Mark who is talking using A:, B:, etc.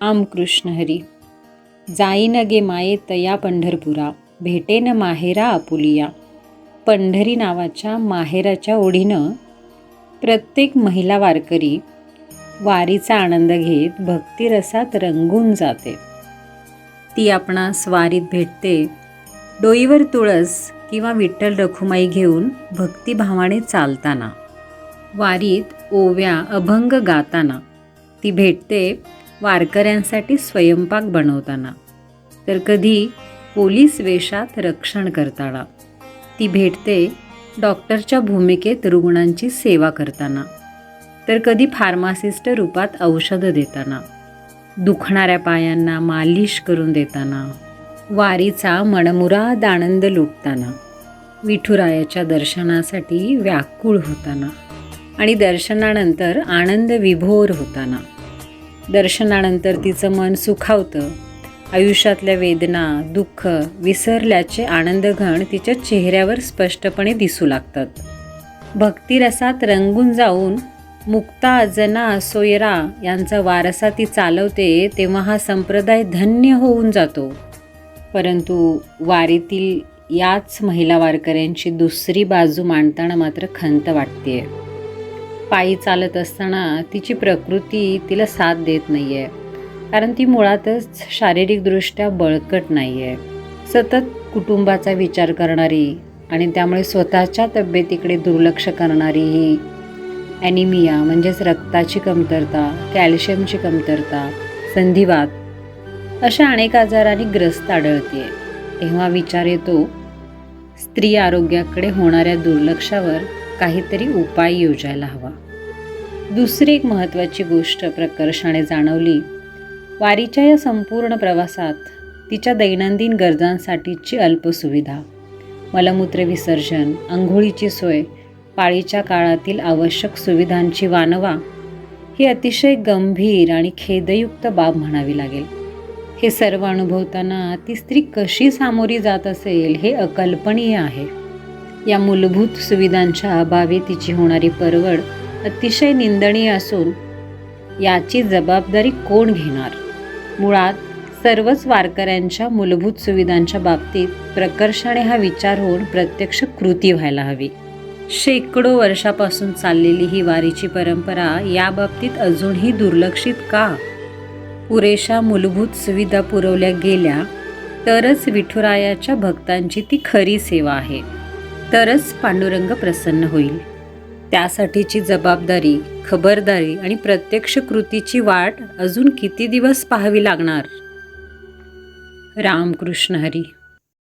A: आम कृष्ण हरी। जाईन गे माये तया पंढरपुरा भेटेन माहेरा आपुलिया पंढरी नावाच्या माहेराच्या ओढीनं प्रत्येक महिला वारकरी वारीचा आनंद घेत भक्तिरसात रंगून जाते. ती आपणास वारीत भेटते डोईवर तुळस किंवा विठ्ठल रखुमाई घेऊन भक्तिभावाने चालताना वारीत ओव्या अभंग गाताना. ती भेटते वारकऱ्यांसाठी स्वयंपाक बनवताना. तर कधी पोलीस वेशात रक्षण करताना. ती भेटते डॉक्टरच्या भूमिकेत रुग्णांची सेवा करताना. तर कधी फार्मासिस्ट रूपात औषधं देताना. दुखणाऱ्या पायांना मालिश करून देताना. वारीचा मनमुराद आनंद लुटताना. विठुरायाच्या दर्शनासाठी व्याकुळ होताना. आणि दर्शनानंतर आनंद विभोर होताना. दर्शनानंतर तिचं मन सुखावतं. आयुष्यातल्या वेदना दुःख विसरल्याचे आनंदघण तिच्या चेहऱ्यावर स्पष्टपणे दिसू लागतात. भक्तिरसात रंगून जाऊन मुक्ता जना सोयरा यांचा वारसा ती चालवते तेव्हा हा संप्रदाय धन्य होऊन जातो. परंतु वारीतील याच महिला वारकऱ्यांची दुसरी बाजू मांडताना मात्र खंत वाटते पायी चालत असताना तिची प्रकृती तिला साथ देत नाही आहे कारण ती मुळातच शारीरिकदृष्ट्या बळकट नाही आहे सतत कुटुंबाचा विचार करणारी आणि त्यामुळे स्वतःच्या तब्येतीकडे दुर्लक्ष करणारी ही ॲनिमिया म्हणजेच रक्ताची कमतरता कॅल्शियमची कमतरता संधिवात अशा अनेक आजारांनी ग्रस्त आढळते तेव्हा विचार येतो स्त्री आरोग्याकडे होणाऱ्या दुर्लक्षावर काहीतरी उपाय योजायला हवा. दुसरी एक महत्त्वाची गोष्ट प्रकर्षाने जाणवली. वारीच्या या संपूर्ण प्रवासात तिच्या दैनंदिन गरजांसाठीची अल्पसुविधा मलमूत्र विसर्जन आंघोळीची सोय पाळीच्या काळातील आवश्यक सुविधांची वानवा ही अतिशय गंभीर आणि खेदयुक्त बाब म्हणावी लागेल. हे सर्व अनुभवताना ती स्त्री कशी सामोरी जात असेल हे अकल्पनीय आहे. या मूलभूत सुविधांच्या अभावी तिची होणारी परवड अतिशय निंदनीय असून याची जबाबदारी कोण घेणार? मुळात सर्वच वारकऱ्यांच्या मूलभूत सुविधांच्या बाबतीत प्रकर्षाने हा विचार होऊन प्रत्यक्ष कृती व्हायला हवी. शेकडो वर्षापासून चाललेली ही वारीची परंपरा या बाबतीत अजूनही दुर्लक्षित का? पुरेशा मूलभूत सुविधा पुरवल्या गेल्या तरच विठुरायाच्या भक्तांची ती खरी सेवा आहे. तरच पांडुरंग प्रसन्न होईल. त्यासाठीची जबाबदारी खबरदारी आणि प्रत्यक्ष कृतीची वाट अजून किती दिवस पाहावी लागणार? रामकृष्ण हरी